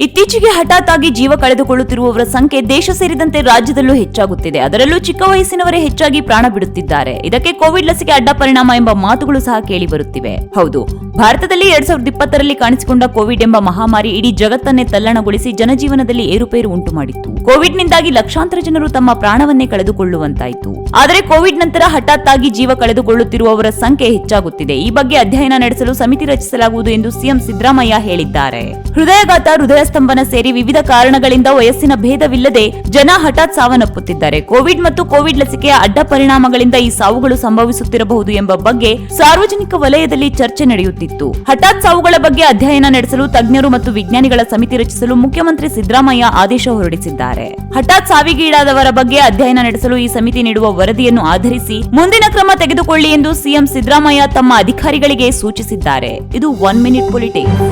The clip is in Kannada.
ಇತ್ತೀಚೆಗೆ ಹಠಾತ್ ಆಗಿ ಜೀವ ಕಳೆದುಕೊಳ್ಳುತ್ತಿರುವವರ ಸಂಖ್ಯೆ ದೇಶ ಸೇರಿದಂತೆ ರಾಜ್ಯದಲ್ಲೂ ಹೆಚ್ಚಾಗುತ್ತಿದೆ. ಅದರಲ್ಲೂ ಚಿಕ್ಕ ವಯಸ್ಸಿನವರೇ ಹೆಚ್ಚಾಗಿ ಪ್ರಾಣ ಬಿಡುತ್ತಿದ್ದಾರೆ. ಇದಕ್ಕೆ ಕೋವಿಡ್ ಲಸಿಕೆ ಅಡ್ಡ ಪರಿಣಾಮ ಎಂಬ ಮಾತುಗಳು ಸಹ ಕೇಳಿ ಬರುತ್ತಿವೆ. ಹೌದು. ಭಾರತದಲ್ಲಿ ಎರಡ್ ಸಾವಿರದ ಇಪ್ಪತ್ತರಲ್ಲಿ ಕಾಣಿಸಿಕೊಂಡ ಕೋವಿಡ್ ಎಂಬ ಮಹಾಮಾರಿ ಇಡೀ ಜಗತ್ತನ್ನೇ ತಲ್ಲಣಗೊಳಿಸಿ ಜನಜೀವನದಲ್ಲಿ ಏರುಪೇರು ಉಂಟು ಮಾಡಿತ್ತು. ಕೋವಿಡ್ನಿಂದಾಗಿ ಲಕ್ಷಾಂತರ ಜನರು ತಮ್ಮ ಪ್ರಾಣವನ್ನೇ ಕಳೆದುಕೊಳ್ಳುವಂತಾಯಿತು. ಆದರೆ ಕೋವಿಡ್ ನಂತರ ಹಠಾತ್ತಾಗಿ ಜೀವ ಕಳೆದುಕೊಳ್ಳುತ್ತಿರುವವರ ಸಂಖ್ಯೆ ಹೆಚ್ಚಾಗುತ್ತಿದೆ. ಈ ಬಗ್ಗೆ ಅಧ್ಯಯನ ನಡೆಸಲು ಸಮಿತಿ ರಚಿಸಲಾಗುವುದು ಎಂದು ಸಿಎಂ ಸಿದ್ದರಾಮಯ್ಯ ಹೇಳಿದ್ದಾರೆ. ಹೃದಯಘಾತ ಹೃದಯ ಸ್ತಂಭನ ಸೇರಿ ವಿವಿಧ ಕಾರಣಗಳಿಂದ ವಯಸ್ಸಿನ ಭೇದವಿಲ್ಲದೆ ಜನ ಹಠಾತ್ ಸಾವನ್ನಪ್ಪುತ್ತಿದ್ದಾರೆ. ಕೋವಿಡ್ ಮತ್ತು ಕೋವಿಡ್ ಲಸಿಕೆಯ ಅಡ್ಡ ಪರಿಣಾಮಗಳಿಂದ ಈ ಸಾವುಗಳು ಸಂಭವಿಸುತ್ತಿರಬಹುದು ಎಂಬ ಬಗ್ಗೆ ಸಾರ್ವಜನಿಕ ವಲಯದಲ್ಲಿ ಚರ್ಚೆ ನಡೆಯುತ್ತಿತ್ತು ಹಠಾತ್ ಸಾವುಗಳ ಬಗ್ಗೆ ಅಧ್ಯಯನ ನಡೆಸಲು ತಜ್ಞರು ಮತ್ತು ವಿಜ್ಞಾನಿಗಳ ಸಮಿತಿ ರಚಿಸಲು ಮುಖ್ಯಮಂತ್ರಿ ಸಿದ್ದರಾಮಯ್ಯ ಆದೇಶ ಹೊರಡಿಸಿದ್ದಾರೆ. ಹಠಾತ್ ಸಾವಿಗೀಡಾದವರ ಬಗ್ಗೆ ಅಧ್ಯಯನ ನಡೆಸಲು ಈ ಸಮಿತಿ ನೀಡುವ ವರದಿಯನ್ನು ಆಧರಿಸಿ ಮುಂದಿನ ಕ್ರಮ ತೆಗೆದುಕೊಳ್ಳಿ ಎಂದು ಸಿಎಂ ಸಿದ್ದರಾಮಯ್ಯ ತಮ್ಮ ಅಧಿಕಾರಿಗಳಿಗೆ ಸೂಚಿಸಿದ್ದಾರೆ. ಇದು ಒನ್ ಮಿನಿಟ್ ಪೊಲಿಟಿಕ್ಸ್.